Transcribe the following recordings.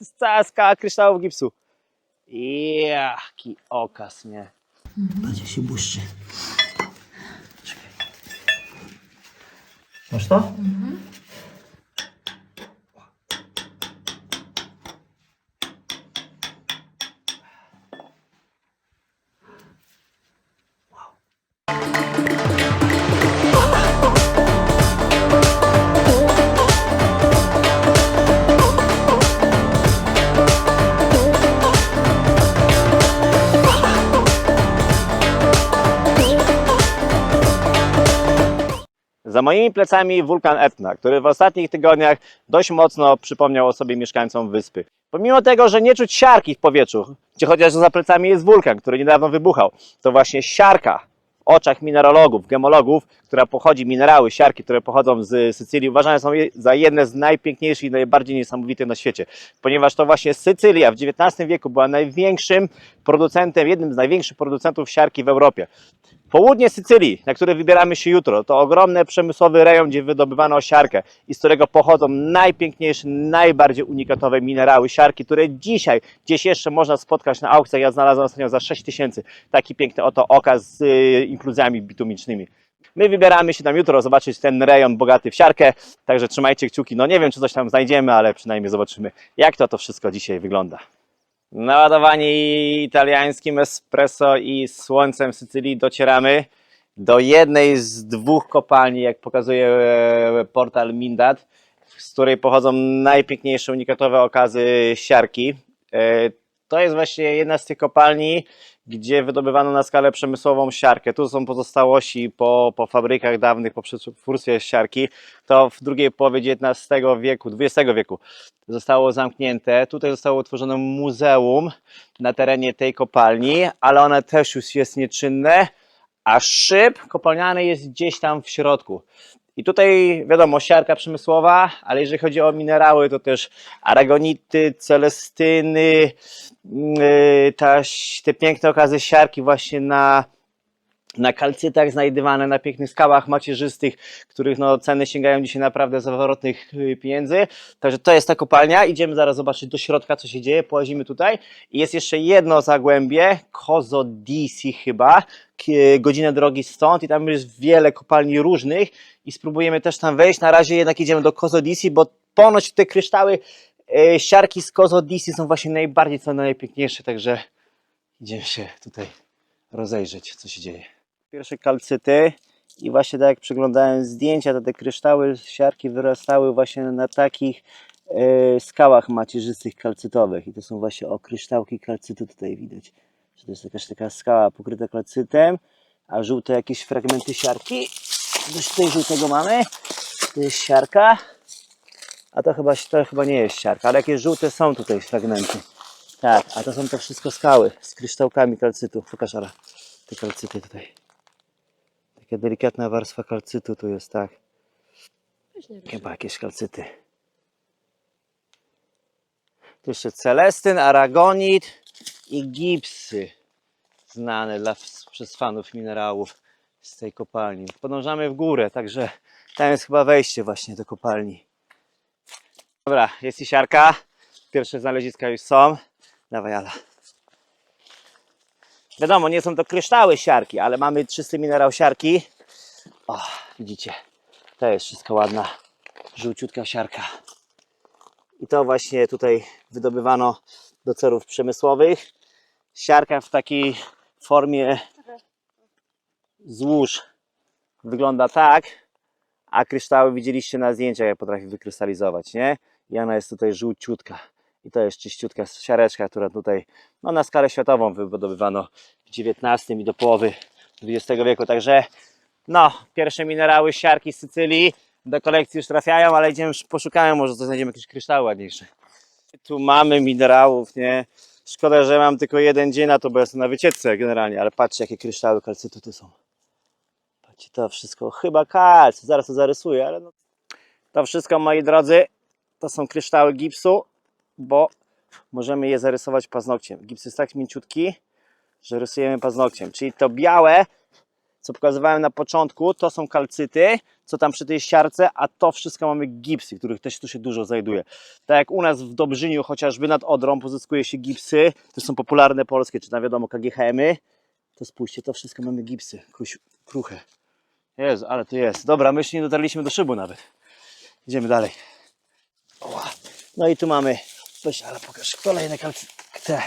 jest cała skała kryształów gipsu. Jaki okaz, nie? Jak się błyszczy. Czekaj. Masz to? Za moimi plecami wulkan Etna, który w ostatnich tygodniach dość mocno przypomniał o sobie mieszkańcom wyspy. Pomimo tego, że nie czuć siarki w powietrzu, gdzie chociaż za plecami jest wulkan, który niedawno wybuchał, to właśnie siarka w oczach mineralogów, gemologów, która pochodzi, minerały, siarki, które pochodzą z Sycylii, uważane są za jedne z najpiękniejszych i najbardziej niesamowitych na świecie, ponieważ to właśnie Sycylia w XIX wieku była największym producentem, jednym z największych producentów siarki w Europie. Południe Sycylii, na które wybieramy się jutro, to ogromny przemysłowy rejon, gdzie wydobywano siarkę i z którego pochodzą najpiękniejsze, najbardziej unikatowe minerały siarki, które dzisiaj gdzieś jeszcze można spotkać na aukcjach. Ja znalazłem ostatnio za 6 tysięcy taki piękny oto okaz z y, inkluzjami bitumicznymi. My wybieramy się tam jutro zobaczyć ten rejon bogaty w siarkę, także trzymajcie kciuki. No nie wiem, czy coś tam znajdziemy, ale przynajmniej zobaczymy, jak to to wszystko dzisiaj wygląda. Naładowani italiańskim espresso i słońcem Sycylii docieramy do jednej z dwóch kopalni, jak pokazuje e, portal Mindat, z której pochodzą najpiękniejsze, unikatowe okazy siarki. To jest właśnie jedna z tych kopalni, gdzie wydobywano na skalę przemysłową siarkę. Tu są pozostałości po, po fabrykach dawnych, po przetwórstwie siarki. To w drugiej połowie XIX wieku, XX wieku zostało zamknięte. Tutaj zostało utworzone muzeum na terenie tej kopalni, ale one też już jest nieczynne, a szyb kopalniany jest gdzieś tam w środku. I tutaj wiadomo, siarka przemysłowa, ale jeżeli chodzi o minerały, to też aragonity, celestyny, yy, ta, te piękne okazy siarki właśnie na, na kalcytach znajdywane, na pięknych skałach macierzystych, których no, ceny sięgają dzisiaj naprawdę zawrotnych yy, pieniędzy. Także to jest ta kopalnia. Idziemy zaraz zobaczyć do środka, co się dzieje. Połazimy tutaj. I jest jeszcze jedno zagłębie, Kozodisi chyba, k- godzinę drogi stąd i tam jest wiele kopalni różnych i spróbujemy też tam wejść. Na razie jednak idziemy do Kozodisi, bo ponoć te kryształy e, siarki z Kozodisi są właśnie najbardziej cenne, najpiękniejsze, także idziemy się tutaj rozejrzeć, co się dzieje. Pierwsze kalcyty i właśnie tak jak przeglądałem zdjęcia, to te kryształy siarki wyrastały właśnie na takich e, skałach macierzystych kalcytowych i to są właśnie o kryształki kalcytu tutaj widać, że to jest jakaś taka skała pokryta kalcytem, a żółte jakieś fragmenty siarki, coś tutaj żółtego mamy, to jest siarka, a to chyba, to chyba nie jest siarka, ale jakieś żółte są tutaj fragmenty. Tak, a to są to wszystko skały z kryształkami kalcytu. Pokaż Ara, te kalcyty tutaj. Taka delikatna warstwa kalcytu tu jest, tak. Chyba jakieś kalcyty. Tu jeszcze celestyn, aragonit i gipsy. Znane dla, przez fanów minerałów z tej kopalni. Podążamy w górę, także tam jest chyba wejście właśnie do kopalni. Dobra, jest i siarka. Pierwsze znaleziska już są. Dawaj, Ala. Wiadomo, nie są to kryształy siarki, ale mamy czysty minerał siarki. O, widzicie, to jest wszystko ładna, żółciutka siarka. I to właśnie tutaj wydobywano do celów przemysłowych. Siarka w takiej formie złóż wygląda tak, a kryształy widzieliście na zdjęciach, jak potrafi wykrystalizować, nie? I ona jest tutaj żółciutka. I to jest czyściutka siareczka, która tutaj no, na skalę światową wydobywano w XIX i do połowy XX wieku. Także no, pierwsze minerały siarki z Sycylii do kolekcji już trafiają, ale idziemy, poszukamy, może to znajdziemy jakieś kryształy ładniejsze. Tu mamy minerałów, nie? Szkoda, że mam tylko jeden dzień na to, bo jestem na wycieczce generalnie, ale patrzcie, jakie kryształy kalcytu tu są. Patrzcie, to wszystko chyba kalcy, zaraz to zarysuję, ale no. To wszystko, moi drodzy, to są kryształy gipsu, bo możemy je zarysować paznokciem. Gips jest tak mięciutki, że rysujemy paznokciem. Czyli to białe co pokazywałem na początku, to są kalcyty, co tam przy tej siarce, a to wszystko mamy gipsy, których też tu się dużo znajduje. Tak jak u nas w Dobrzyniu, chociażby nad Odrą pozyskuje się gipsy, to są popularne polskie, czy na wiadomo KGHM-y, to spójrzcie, to wszystko mamy gipsy, kruche. Jezu, ale to jest. Dobra, my jeszcze nie dotarliśmy do szybu nawet. Idziemy dalej. No i tu mamy, weź, ale pokaż, kolejne kalcy, te,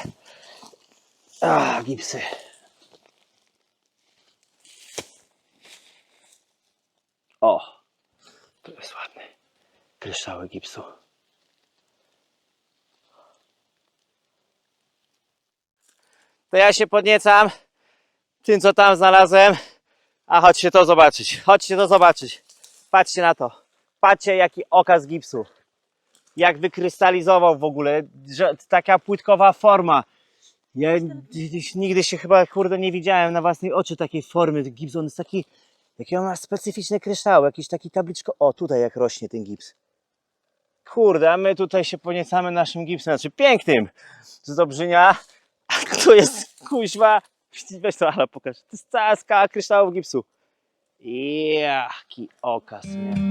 a, gipsy. O, to jest ładny. Kryształy gipsu. To ja się podniecam tym, co tam znalazłem. A chodźcie to zobaczyć. Chodźcie to zobaczyć. Patrzcie na to. Patrzcie, jaki okaz gipsu. Jak wykrystalizował w ogóle. Że taka płytkowa forma. Ja nigdy się chyba, kurde, nie widziałem na własnej oczy takiej formy. Gips, on jest taki, jaki on ma specyficzne kryształy. Jakiś taki tabliczko. O, tutaj jak rośnie ten gips. Kurde, a my tutaj się poniecamy naszym gipsem, znaczy pięknym z Dobrzynia. A tu jest kuźwa. Weź to, ale pokaż. To jest cała skala kryształów gipsu. Jaki okaz, nie?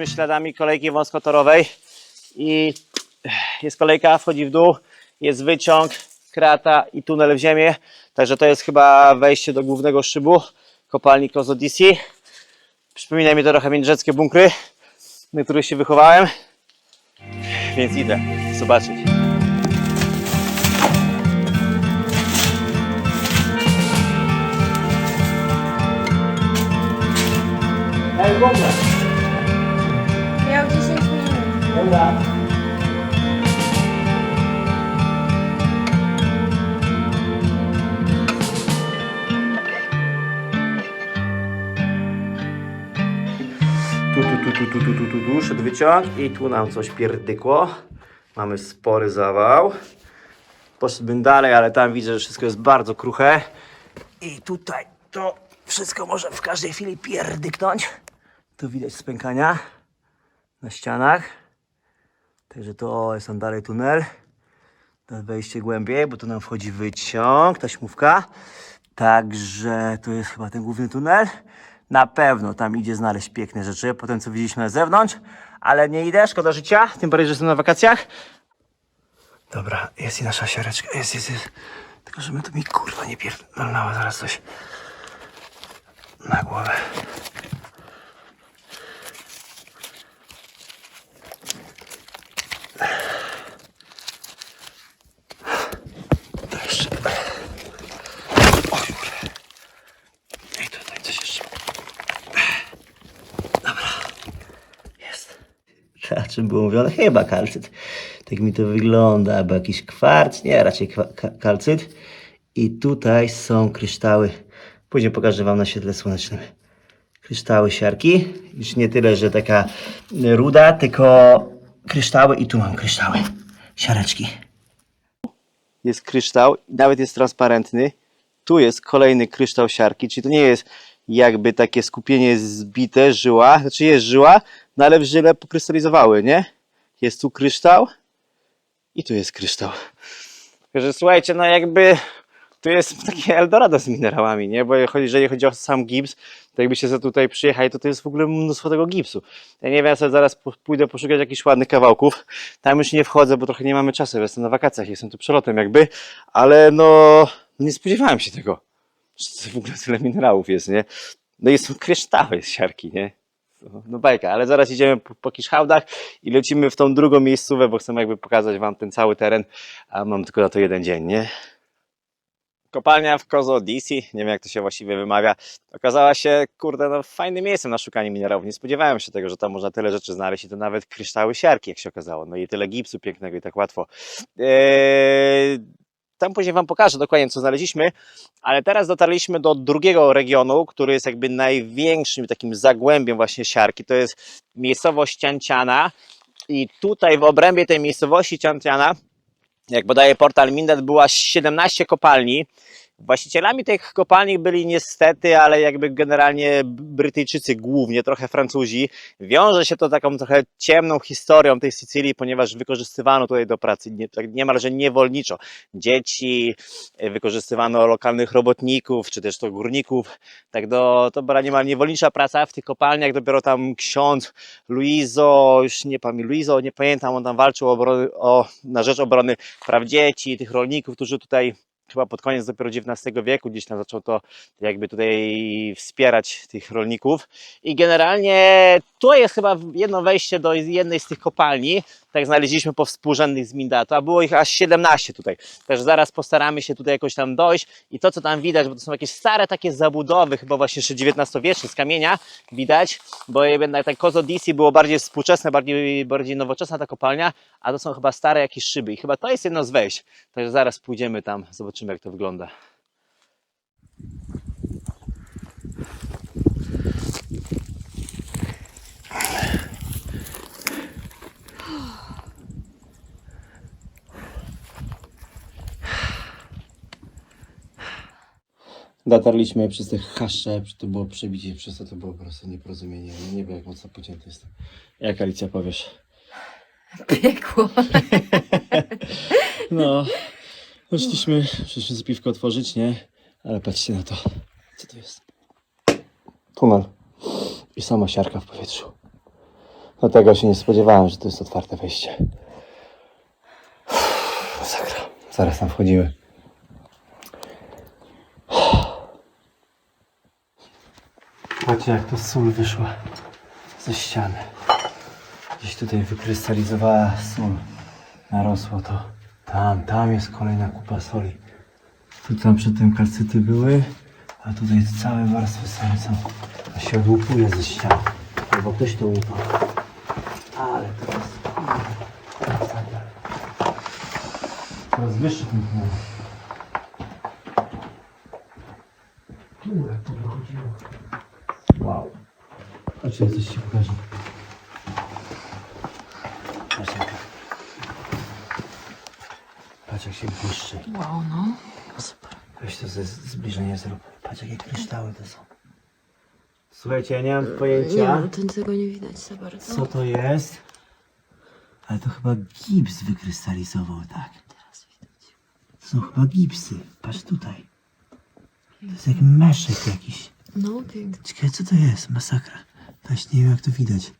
Poszliśmy śladami kolejki wąskotorowej i jest kolejka, wchodzi w dół, jest wyciąg, krata i tunel w ziemię. Także to jest chyba wejście do głównego szybu kopalni Kozo DC. Przypomina mi to trochę międzyrzeckie bunkry, na których się wychowałem. Więc idę zobaczyć. Miał 10 minut. Dobra. Tu, tu, tu, tu, tu, tu, tu, tu, tu, szedł wyciąg i tu nam coś pierdykło. Mamy spory zawał. Poszedłbym dalej, ale tam widzę, że wszystko jest bardzo kruche. I tutaj to wszystko może w każdej chwili pierdyknąć. Tu widać spękania na ścianach. Także to jest tam dalej tunel. Wejście głębiej, bo tu nam wchodzi wyciąg, taśmówka. Także to jest chyba ten główny tunel. Na pewno tam idzie znaleźć piękne rzeczy, po tym co widzieliśmy na zewnątrz, ale nie idę, szkoda życia, tym bardziej, że jestem na wakacjach. Dobra, jest i nasza siareczka, jest, jest, jest. Tylko, żeby to mi kurwa nie pierdolnęło zaraz coś na głowę. To jeszcze. O kurde. I tutaj coś jeszcze. Dobra. Jest. A czym było mówione? Chyba kalcyt. Tak mi to wygląda, albo jakiś kwarc, nie, raczej kalcyt. I tutaj są kryształy. Później pokażę Wam na świetle słonecznym. Kryształy siarki. Już nie tyle, że taka ruda, tylko kryształy i tu mam kryształy. Siareczki jest kryształ, nawet jest transparentny. Tu jest kolejny kryształ siarki, czyli to nie jest jakby takie skupienie zbite, żyła, znaczy jest żyła, no ale w żyle pokrystalizowały, nie? Jest tu kryształ i tu jest kryształ. Także słuchajcie, no jakby tu jest takie Eldorado z minerałami, nie? Bo jeżeli- chodzi o sam gips, to jakbyście sobie tutaj przyjechali, to to jest w ogóle mnóstwo tego gipsu. Ja nie wiem, ja sobie zaraz pójdę poszukać jakichś ładnych kawałków. Tam już nie wchodzę, bo trochę nie mamy czasu, jestem na wakacjach, jestem tu przelotem jakby, ale no nie spodziewałem się tego, że w ogóle tyle minerałów jest, nie? No i są kryształy z siarki, nie? No bajka, ale zaraz idziemy po, po i lecimy w tą drugą miejscówę, bo chcemy jakby pokazać wam ten cały teren, a mam tylko na to jeden dzień, nie? Kopalnia w Kozo DC, nie wiem jak to się właściwie wymawia, okazała się, kurde, no fajnym miejscem na szukanie minerałów. Nie spodziewałem się tego, że tam można tyle rzeczy znaleźć i to nawet kryształy siarki, jak się okazało. No i tyle gipsu pięknego i tak łatwo. Eee, tam później wam pokażę dokładnie, co znaleźliśmy, ale teraz dotarliśmy do drugiego regionu, który jest jakby największym takim zagłębiem właśnie siarki. To jest miejscowość Cianciana i tutaj w obrębie tej miejscowości Cianciana jak podaje portal Mindet, była 17 kopalni. Właścicielami tych kopalni byli niestety, ale jakby generalnie Brytyjczycy głównie, trochę Francuzi. Wiąże się to taką trochę ciemną historią tej Sycylii, ponieważ wykorzystywano tutaj do pracy tak niemalże niewolniczo dzieci, wykorzystywano lokalnych robotników, czy też to górników. Tak do, to była niemal niewolnicza praca w tych kopalniach. Dopiero tam ksiądz Luizo, już nie pamiętam, Luizo, nie pamiętam, on tam walczył o, o, na rzecz obrony praw dzieci, tych rolników, którzy tutaj chyba pod koniec dopiero XIX wieku gdzieś tam zaczął to jakby tutaj wspierać tych rolników. I generalnie tu jest chyba jedno wejście do jednej z tych kopalni, tak znaleźliśmy po współrzędnych z Mindatu, a było ich aż 17 tutaj. Także zaraz postaramy się tutaj jakoś tam dojść i to co tam widać, bo to są jakieś stare takie zabudowy, chyba właśnie jeszcze XIX-wieczne z kamienia widać, bo jednak tak Kozo DC było bardziej współczesne, bardziej, bardziej nowoczesna ta kopalnia, a to są chyba stare jakieś szyby i chyba to jest jedno z wejść. Także zaraz pójdziemy tam, zobaczymy jak to wygląda. Dotarliśmy przez te haszcze, to było przebicie, przez to to było po prostu nieporozumienie. Nie wiem jak mocno pocięty jestem. Jak Alicja powiesz? Piekło. No, poszliśmy, przyszliśmy z piwko otworzyć, nie? Ale patrzcie na to. Co to jest? Tunel. I sama siarka w powietrzu. No tego się nie spodziewałem, że to jest otwarte wejście. Masakra. Zaraz tam wchodzimy. Patrzcie jak to sól wyszła ze ściany. Gdzieś tutaj wykrystalizowała sól. Narosło to. Tam, tam jest kolejna kupa soli. Tu tam przedtem kalcyty były, a tutaj całe warstwy soli są. A się odłupuje ze ścian. Albo ktoś to łupa. Ale to jest... Coraz wyższy ten chmur. Tu jak to wychodziło. Wow. Chodźcie, coś ci pokażę. Patrz jak, patrz jak się błyszczy. Wow, no. Super. Weź to ze zbliżenie zrób. Patrz jakie kryształy to są. Słuchajcie, ja nie mam pojęcia to tego nie widać za bardzo. co to jest. Ale to chyba gips wykrystalizował, tak. Teraz widać. To są chyba gipsy. Patrz tutaj. To jest jak meszek jakiś. No, pięknie. Czekaj, co to jest? Masakra. Właśnie nie wiem jak to widać.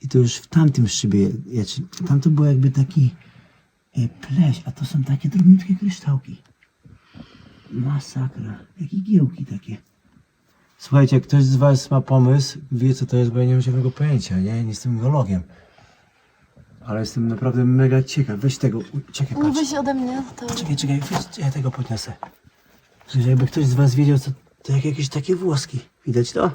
I to już w tamtym szybie, ja, czy, tam to był jakby taki pleś, a to są takie drobniutkie kryształki. Masakra. Jakie giełki takie. Słuchajcie, jak ktoś z was ma pomysł, wie co to jest, bo ja nie mam żadnego pojęcia, nie? Nie jestem geologiem. Ale jestem naprawdę mega ciekaw. Weź tego, u- czekaj, No patrz. weź ode mnie to. Czekaj, czekaj, weź, ja tego podniosę. Że jakby ktoś z was wiedział, co to jak jakieś takie włoski. Widać to?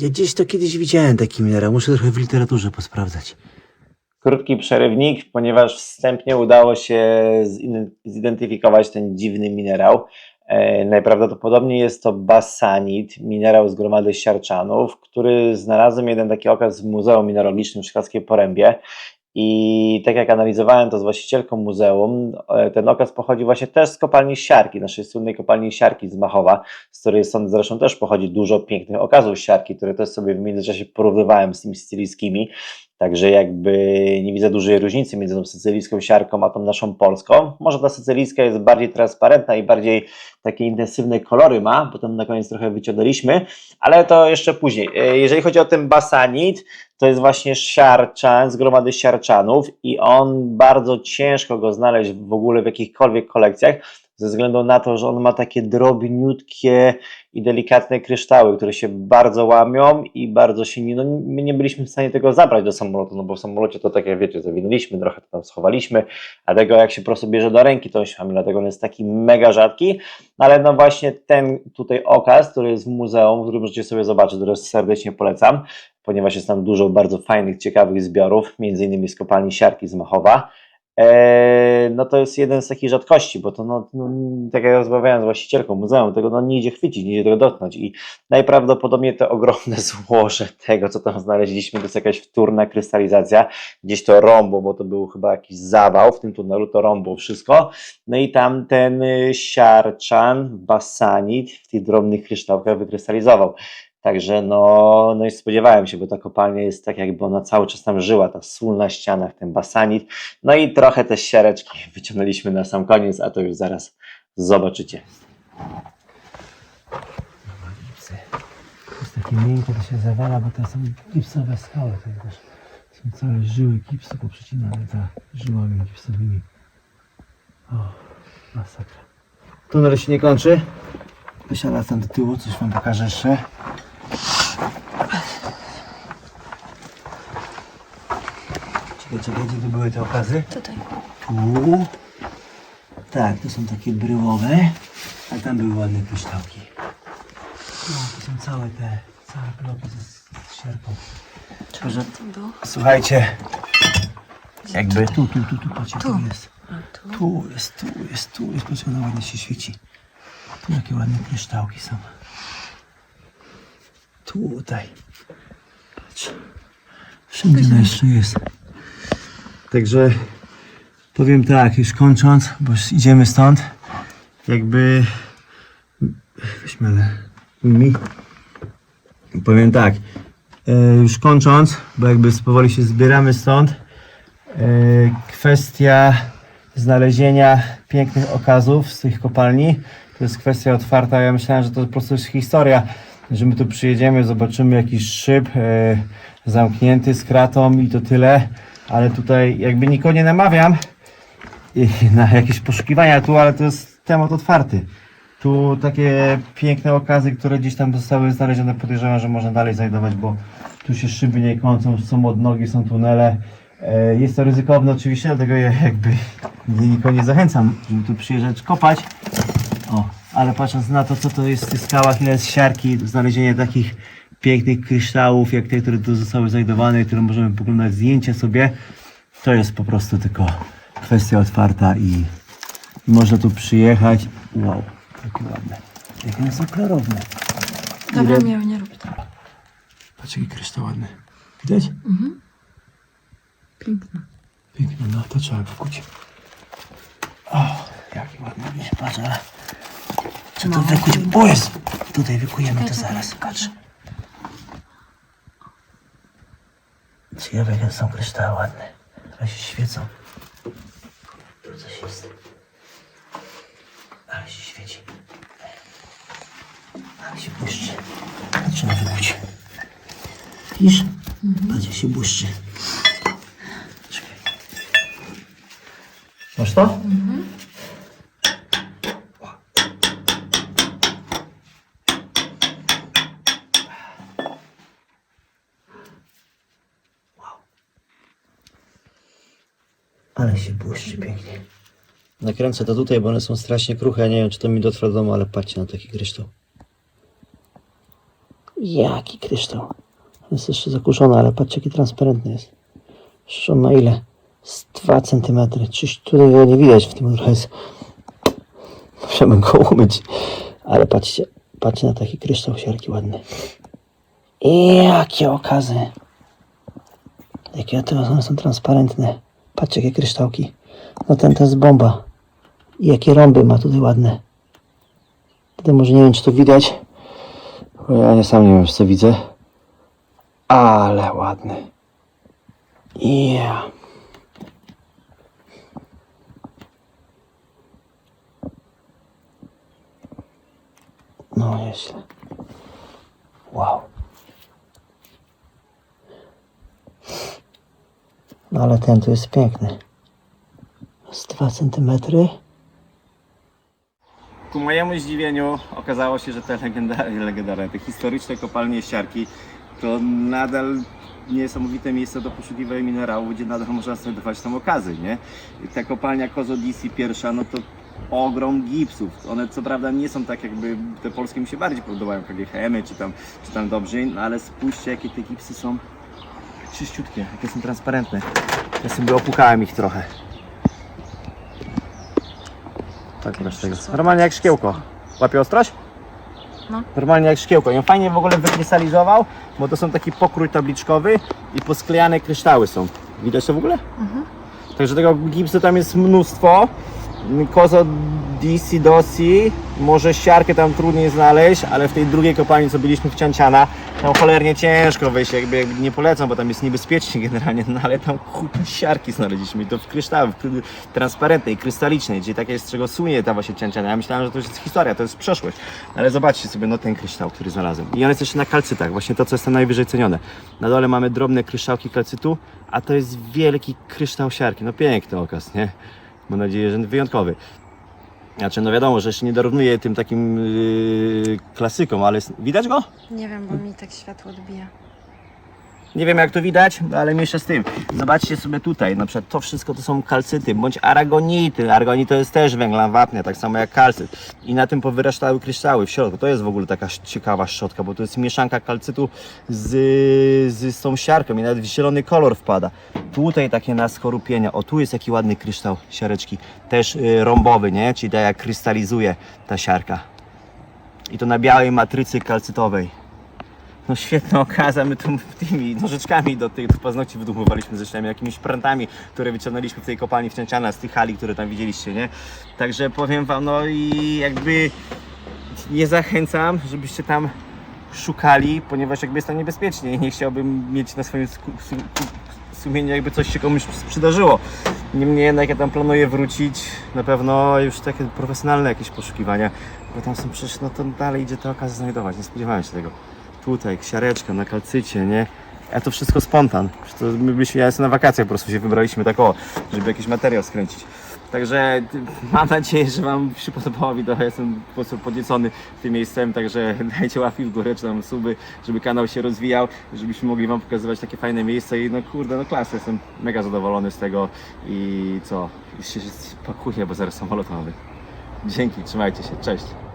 Ja gdzieś to kiedyś widziałem taki minerał. Muszę trochę w literaturze posprawdzać. Krótki przerywnik, ponieważ wstępnie udało się zidentyfikować ten dziwny minerał. E, najprawdopodobniej jest to basanit, minerał z gromady siarczanów, który znalazłem jeden taki okaz w Muzeum Mineralogicznym w Szklarskiej Porębie. I tak jak analizowałem to z właścicielką muzeum, e, ten okaz pochodzi właśnie też z kopalni Siarki, naszej słynnej kopalni Siarki z Machowa, z której stąd zresztą też pochodzi dużo pięknych okazów Siarki, które też sobie w międzyczasie porównywałem z tymi sycylijskimi. Także jakby nie widzę dużej różnicy między tą sycylijską siarką a tą naszą polską. Może ta sycylijska jest bardziej transparentna i bardziej takie intensywne kolory ma, potem na koniec trochę wyciągnęliśmy, ale to jeszcze później. E, Jeżeli chodzi o ten basanit, to jest właśnie siarczan z gromady siarczanów i on bardzo ciężko go znaleźć w ogóle w jakichkolwiek kolekcjach, ze względu na to, że on ma takie drobniutkie i delikatne kryształy, które się bardzo łamią i bardzo się nie, no my nie byliśmy w stanie tego zabrać do samolotu, no bo w samolocie to tak jak wiecie, zawinęliśmy, trochę to tam schowaliśmy, a tego jak się po prostu bierze do ręki, to się dlatego on jest taki mega rzadki, ale no właśnie ten tutaj okaz, który jest w muzeum, który możecie sobie zobaczyć, który serdecznie polecam, ponieważ jest tam dużo bardzo fajnych, ciekawych zbiorów, między innymi z kopalni Siarki z Machowa. Eee, no to jest jeden z takich rzadkości, bo to no, no tak jak rozmawiałem z właścicielką muzeum, tego no nie idzie chwycić, nie idzie tego dotknąć i najprawdopodobniej te ogromne złoże tego, co tam znaleźliśmy, to jest jakaś wtórna krystalizacja, gdzieś to rąbo, bo to był chyba jakiś zawał w tym tunelu, to rąbo wszystko, no i tam ten siarczan, basanit w tych drobnych kryształkach wykrystalizował. Także no, no i spodziewałem się, bo ta kopalnia jest tak jakby ona cały czas tam żyła, ta sól na ścianach, ten basanit. No i trochę te siareczki wyciągnęliśmy na sam koniec, a to już zaraz zobaczycie. Jest takie miękkie, to się zawala, bo to są gipsowe skały. To też są całe żyły gipsu poprzecinane za żyłami gipsowymi. O, masakra. Tunel się nie kończy. Wysiada tam do tyłu, coś wam pokażę jeszcze. Gdzie tu były te okazy? Tutaj. Tu. Tak, to są takie bryłowe, a tam były ładne kryształki. No, to są całe te, całe bloki ze, z sierpą. To było? Słuchajcie, jakby tu, tu, tu, tu, patrzcie, tu Tu. jest. Tu? Jest, tu jest, tu jest, patrzcie, ona ładnie się świeci. Tu jakie ładne kryształki są. Tutaj. Patrz. Wszędzie jeszcze jest. Także powiem tak, już kończąc, bo już idziemy stąd. Jakby weźmy mi. Powiem tak, e, już kończąc, bo jakby powoli się zbieramy stąd. E, kwestia znalezienia pięknych okazów z tych kopalni. To jest kwestia otwarta. Ja myślałem, że to po prostu jest historia, że my tu przyjedziemy, zobaczymy jakiś szyb e, zamknięty z kratą i to tyle. Ale tutaj jakby nikogo nie namawiam na jakieś poszukiwania tu, ale to jest temat otwarty. Tu takie piękne okazy, które gdzieś tam zostały znalezione, podejrzewam, że można dalej znajdować, bo tu się szyby nie kończą, są odnogi, są tunele. E, Jest to ryzykowne oczywiście, dlatego ja jakby nikogo nie zachęcam, żeby tu przyjeżdżać kopać. O, ale patrząc na to, co to jest w tych skałach, ile jest siarki, znalezienie takich pięknych kryształów, jak te, które tu zostały znajdowane, które możemy poglądać zdjęcia sobie, to jest po prostu tylko kwestia otwarta i i można tu przyjechać. Wow, jakie ładne. Jakie one są klarowne. Dobra, Ile- nie, nie rób tak. Patrz jaki kryształ ładny. Widać? Piękne. Pięknie, no to trzeba wykuć. O, jaki ładny widzisz, patrz, ale... Co to wykuć? O, jest! Tutaj wykujemy to zaraz, patrz. Ciekawe, jakie są kryształy ładne. Ale się świecą. Tu coś jest. Ale się świeci. Ale się błyszczy. Trzeba wykuć. Widzisz? Jak się błyszczy. Czekaj. Masz to? Ale się błyszczy pięknie. Nakręcę to tutaj, bo one są strasznie kruche. Ja nie wiem, czy to mi dotrwa do domu, ale patrzcie na taki kryształ. Jaki kryształ. Jest jeszcze zakurzony, ale patrzcie, jaki transparentny jest. Przecież ma ile? Z 2 cm. Czyś tutaj go nie widać w tym trochę jest. Go umyć. Ale patrzcie, patrzcie na taki kryształ siarki ładny. Jakie okazy. Jakie one są transparentne. Patrzcie, jakie kryształki. No ten to jest bomba. I jakie rąby ma tutaj ładne. Tutaj może nie wiem, czy to widać. Ja nie sam nie wiem, to widzę. Ale ładny. Yeah. No nieźle. Wow. No ale ten tu jest piękny. Z 2 centymetry. Ku mojemu zdziwieniu okazało się, że te legendarne, legendarne te historyczne kopalnie siarki to nadal niesamowite miejsce do poszukiwania minerałów, gdzie nadal można znajdować tam okazy, nie? Ta kopalnia Kozodisi pierwsza, no to ogrom gipsów. One co prawda nie są tak jakby, te polskie mi się bardziej podobają, KGHM czy tam, czy tam Dobrzyn, no ale spójrzcie jakie te gipsy są czyściutkie, jakie są transparentne. Ja sobie opłukałem ich trochę. Tak, masz tego. Normalnie jak szkiełko. Łapie ostrość? No. Normalnie jak szkiełko. Ją fajnie w ogóle wykrystalizował, bo to są taki pokrój tabliczkowy i posklejane kryształy są. Widać to w ogóle? Także tego gipsu tam jest mnóstwo. Kozo Disi Dosi, może siarkę tam trudniej znaleźć, ale w tej drugiej kopalni, co byliśmy w Cianciana, tam cholernie ciężko wejść, jakby, jakby nie polecam, bo tam jest niebezpiecznie generalnie, no ale tam kupę siarki znaleźliśmy i to w kryształach, w transparentnej, krystalicznej, gdzie takie z czego słynie ta właśnie Cianciana. Ja myślałem, że to jest historia, to jest przeszłość, ale zobaczcie sobie, no ten kryształ, który znalazłem. I on jest jeszcze na kalcytach, właśnie to, co jest tam najwyżej cenione. Na dole mamy drobne kryształki kalcytu, a to jest wielki kryształ siarki, no piękny okaz, nie? Mam nadzieję, że wyjątkowy. Znaczy, no wiadomo, że jeszcze nie dorównuje tym takim yy, klasykom, ale widać go? Nie wiem, bo mi tak światło odbija. Nie wiem jak to widać, ale mniejsza z tym. Zobaczcie sobie tutaj, na przykład to wszystko to są kalcyty, bądź aragonity. Aragonit to jest też węglan wapnia, tak samo jak kalcyt. I na tym powyraształy kryształy w środku. To jest w ogóle taka ciekawa szczotka, bo to jest mieszanka kalcytu z, z, z tą siarką i nawet zielony kolor wpada. Tutaj takie na skorupienia. O, tu jest taki ładny kryształ siareczki, też y, rąbowy, nie? Czyli tak jak krystalizuje ta siarka. I to na białej matrycy kalcytowej. No świetna okaza, my tu tymi nożyczkami do tych paznokci wydumowaliśmy zresztą jakimiś prętami, które wyciągnęliśmy w tej kopalni w Cięciana z tych hali, które tam widzieliście, nie? Także powiem wam, no i jakby nie zachęcam, żebyście tam szukali, ponieważ jakby jest tam niebezpiecznie i nie chciałbym mieć na swoim sumieniu jakby coś się komuś przydarzyło. Niemniej jednak ja tam planuję wrócić na pewno już takie profesjonalne jakieś poszukiwania, bo tam są przecież, no to dalej idzie te okazy znajdować, nie spodziewałem się tego tutaj, ksiareczka na kalcycie, nie? A to wszystko spontan. To my ja jestem na wakacjach, po prostu się wybraliśmy tak o, żeby jakiś materiał skręcić. Także mam nadzieję, że Wam się podobało wideo. Ja jestem po prostu podniecony tym miejscem, także dajcie łapki w górę, czy tam suby, żeby kanał się rozwijał, żebyśmy mogli Wam pokazywać takie fajne miejsca i no kurde, no klasy, jestem mega zadowolony z tego i co, I się spakuję, bo zaraz samolot mamy. Dzięki, trzymajcie się, cześć.